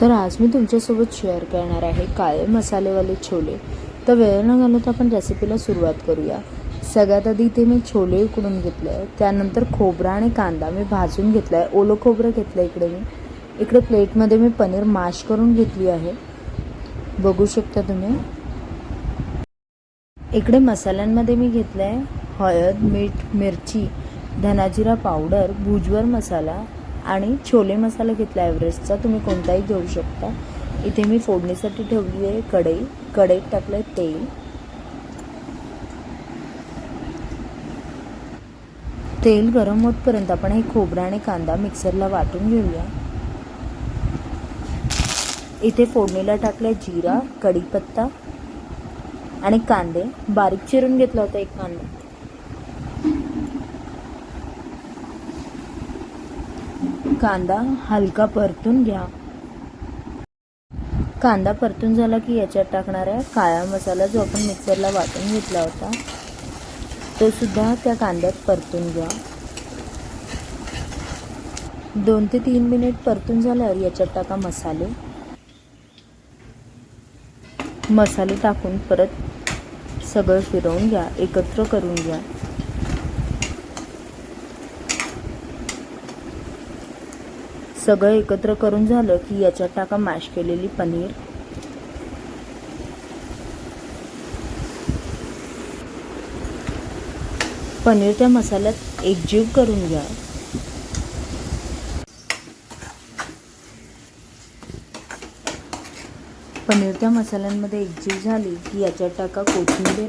तर आज मी तुमच्यासोबत शेअर करणार आहे काळे मसालेवाले छोले. तर वेळ न घालवता आपण रेसिपीला सुरुवात करूया. सगळ्यात आधी इथे मी छोले उकडून घेतले आहे त्यानंतर खोबरा आणि कांदा मी भाजून घेतला आहे ओलं खोबरं घेतलं आहे इकडे मी. इकडे प्लेटमध्ये मी पनीर माश करून घेतली आहे. बघू शकता तुम्ही. इकडे मसाल्यांमध्ये मी घेतलं आहे हळद मीठ मिरची धनाजिरा पावडर भुजवर मसाला आणि छोले मसाला घेतला एव्हरेस्टचा तुम्ही कोणताही घेऊ शकता. इथे मी फोडणीसाठी ठेवली आहे कढई. कढईत टाकलं आहे तेल. तेल गरम होतपर्यंत आपण हे खोबरा आणि कांदा मिक्सरला वाटून घेऊया. इथे फोडणीला टाकलं जिरा कढीपत्ता आणि कांदे. बारीक चिरून घेतला होता एक कांदा. कांदा हलका परतून घ्या. कांदा परतून झाला की याच्यात टाकणार आहे काळा मसाला जो आपण मिक्सरला वाटून घेतला होता तो सुद्धा त्या कांद्यात परतून घ्या. दोन ते तीन मिनिट परतून झाल्यावर याच्यात टाका मसाले. मसाले टाकून परत सगळं फिरवून घ्या एकत्र करून घ्या. सगळं एकत्र करून झालं की याच्यात टाका मॅश केलेली पनीर. पनीर त्या मसाल्यात एकजीव करून घ्या. पनीर त्या मसाल्यांमध्ये एकजीव झाली की याच्यात टाका कोथिंबीर.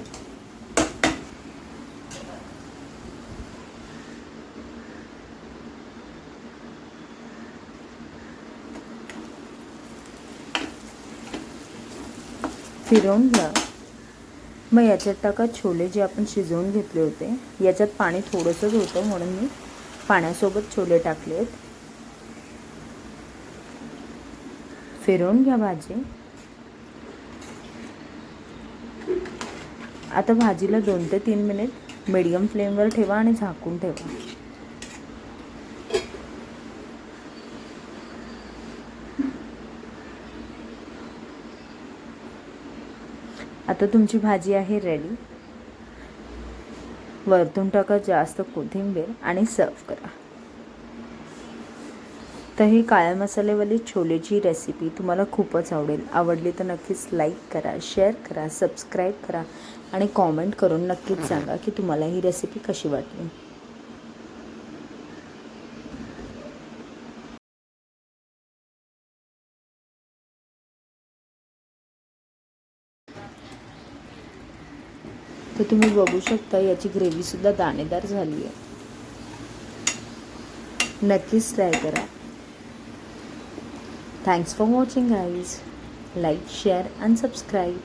फिरवून घ्या. मग याच्यात टाका छोले जे आपण शिजवून घेतले होते. याच्यात पाणी थोडंसंच होतं म्हणून मी पाण्यासोबत छोले टाकलेत. फिरवून घ्या भाजी. आता भाजीला दोन ते तीन मिनिट मीडियम फ्लेमवर ठेवा आणि झाकून ठेवा. आता तुमची भाजी आहे रेडी वरतून टाका जास्त कोथिंबीर आणि सर्व करा. तर ही काळ्या मसालेवाली छोलेची रेसिपी तुम्हाला खूपच आवडेल. आवडली तर नक्कीच लाईक करा शेअर करा सबस्क्राईब करा आणि कॉमेंट करून नक्कीच सांगा की तुम्हाला ही रेसिपी कशी वाटली. तर तुम्ही बघू शकता याची ग्रेव्हीसुद्धा दाणेदार झाली आहे. नक्कीच ट्राय करा. Thanks for watching eyes like share and subscribe